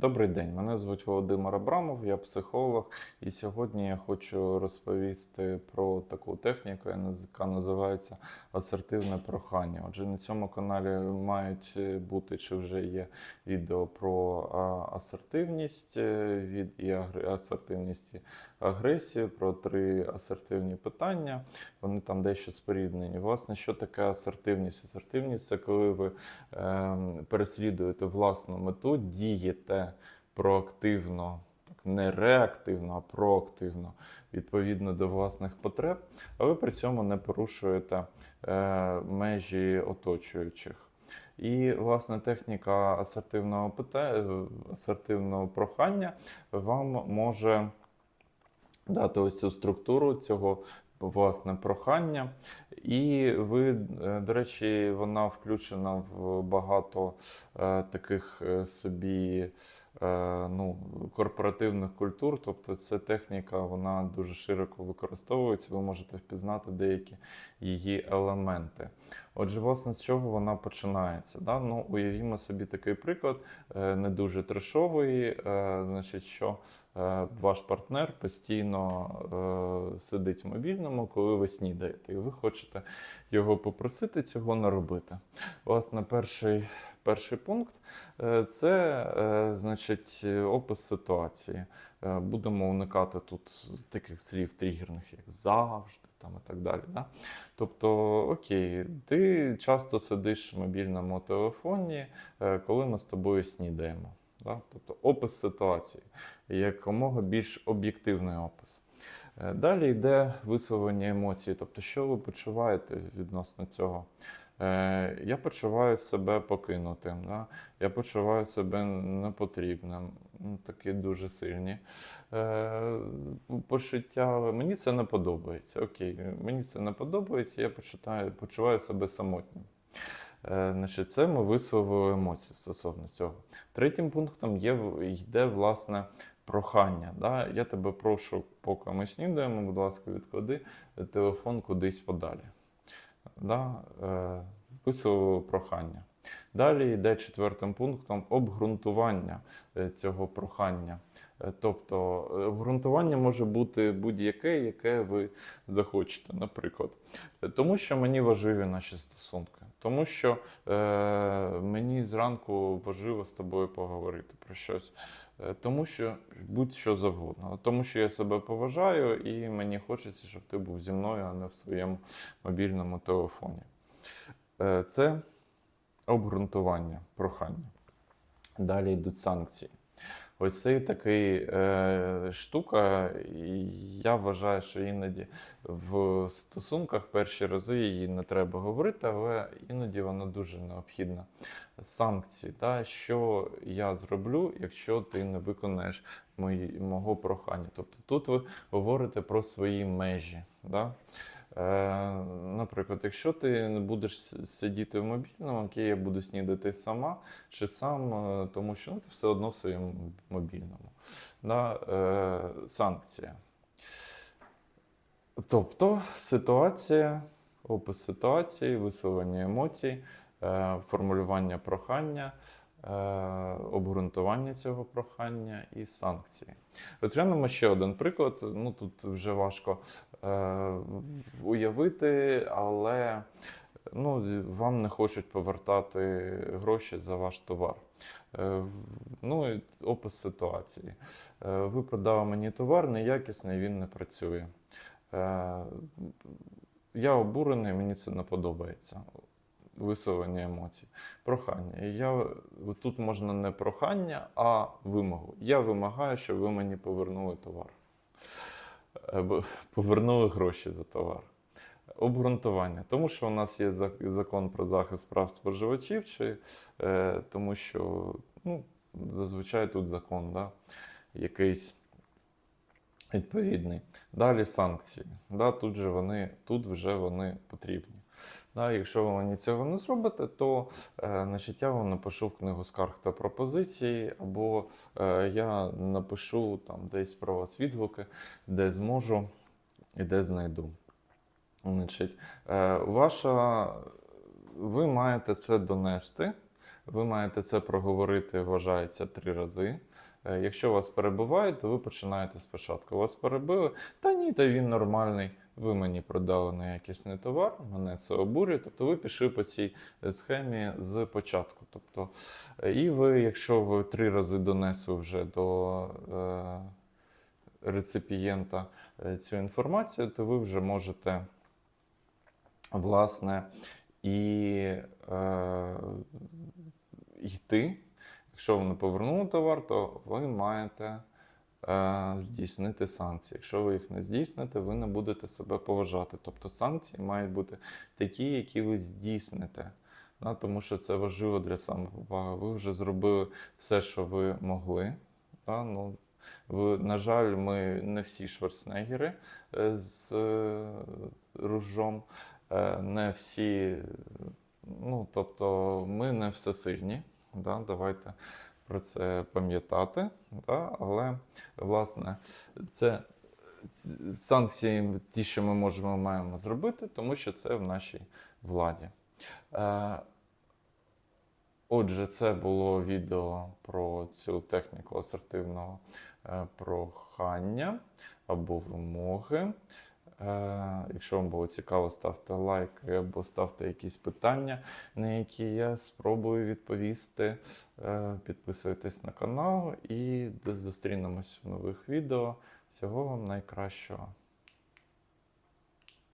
Добрий день, мене звуть Володимир Абрамов, я психолог, і сьогодні я хочу розповісти про таку техніку, яка називається асертивне прохання. Отже, на цьому каналі мають е, бути чи вже є відео про асертивність е, від і асертивність агресію, про три асертивні питання. Вони там дещо споріднені. Власне, що таке асертивність? Асертивність це коли ви ем, переслідуєте власну мету, дієте проактивно, не реактивно, а проактивно, відповідно до власних потреб, а ви при цьому не порушуєте е, межі оточуючих. І, власне, техніка асертивного пита... е, асертивного прохання вам може дати ось цю структуру цього власне прохання. І ви, е, до речі, вона включена в багато е, таких е, собі ну, корпоративних культур. Тобто ця техніка вона дуже широко використовується. Ви можете впізнати деякі її елементи. Отже, власне, з чого вона починається? Да? Ну, уявімо собі такий приклад, не дуже трешовий, значить, що ваш партнер постійно сидить в мобільному, коли ви снідаєте, і ви хочете його попросити цього не робити. Власне, перший. Перший пункт е, це е, значить опис ситуації. Е, Будемо уникати тут таких слів тригерних, як завжди, там і так далі. Да? Тобто, окей, ти часто сидиш в мобільному телефоні, коли ми з тобою снідаємо. Да? Тобто опис ситуації, якомога більш об'єктивний опис. Е, Далі йде висловлення емоцій, тобто, що ви почуваєте відносно цього. Е, Я почуваю себе покинутим, да? я почуваю себе непотрібним, ну, такі дуже сильні е, почуття. Мені це не подобається. Окей, мені це не подобається, я почитаю, почуваю себе самотнім. Значить, це ми висловили емоції стосовно цього. Третім пунктом є, йде власне прохання. Да? Я тебе прошу, поки ми снідаємо, будь ласка, відклади телефон кудись подалі. Да? Е, прохання. Далі йде четвертим пунктом обґрунтування е, цього прохання. Е, Тобто е, обґрунтування може бути будь-яке, яке ви захочете, наприклад. Тому що мені важливі наші стосунки, тому що е, мені зранку важливо з тобою поговорити про щось. Е, Тому що будь-що завгодно. Тому що я себе поважаю і мені хочеться, щоб ти був зі мною, а не в своєму мобільному телефоні. Е, Це обґрунтування, прохання. Далі йдуть санкції. Ось це такий е, штука, і я вважаю, що іноді в стосунках перші рази її не треба говорити, але іноді вона дуже необхідна. Санкції, та, що я зроблю, якщо ти не виконаєш мої, мого прохання. Тобто тут ви говорите про свої межі. Да? Е, наприклад, якщо ти не будеш сидіти в мобільному, окей, я буду снідати сама чи сам, е, тому що ну, ти все одно в своєму мобільному. Да? Е, санкція. Тобто ситуація, опис ситуації, висловлення емоцій, формулювання прохання, обґрунтування цього прохання і санкції. Розглянемо ще один приклад. Ну тут вже важко е, уявити, але ну, вам не хочуть повертати гроші за ваш товар. Е, Ну, і опис ситуації. Е, Ви продали мені товар неякісний, він не працює. Е, Я обурений, мені це не подобається. Висловлення емоцій. Прохання. І Я, тут можна не прохання, а вимогу. Я вимагаю, щоб ви мені повернули товар. Повернули гроші за товар. Обґрунтування. Тому що у нас є закон про захист прав споживачів, чи, е, тому що ну, зазвичай тут закон, да, якийсь відповідний. Далі санкції. Да, тут, же вони, тут вже вони потрібні. Да, якщо ви мені цього не зробите, то е, значить, я вам напишу книгу скарг та пропозицій, або е, я напишу там десь про вас відгуки, де зможу і де знайду. Значить, е, ваша, ви маєте це донести ви маєте це проговорити, вважається, три рази. Е, Якщо вас перебувають, то ви починаєте спочатку. Вас перебили, та ні, та він нормальний. Ви мені продали неякісний товар, мене це обурює. Тобто ви пішли по цій е, схемі з початку. Тобто, е, і ви, якщо ви три рази донесли вже до е, реципієнта е, цю інформацію, то ви вже можете власне і е, йти. Якщо ви не повернули товар, то ви маєте здійснити санкції. Якщо ви їх не здійсните, ви не будете себе поважати. Тобто санкції мають бути такі, які ви здійсните. Да, тому що це важливо для самоповаги. Ви вже зробили все, що ви могли. Да, ну, ви, на жаль, ми не всі шварценеггери е, з е, ружом, е, не всі, ну, тобто, ми не всесильні. Да, давайте про це пам'ятати. Да, але, власне, це санкції, ті, що ми можемо маємо зробити, тому що це в нашій владі. Е, Отже, це було відео про цю техніку асертивного е, прохання або вимоги. Е, Якщо вам було цікаво, ставте лайки або ставте якісь питання, на які я спробую відповісти. Е, Підписуйтесь на канал і зустрінемось в нових відео. Всього вам найкращого.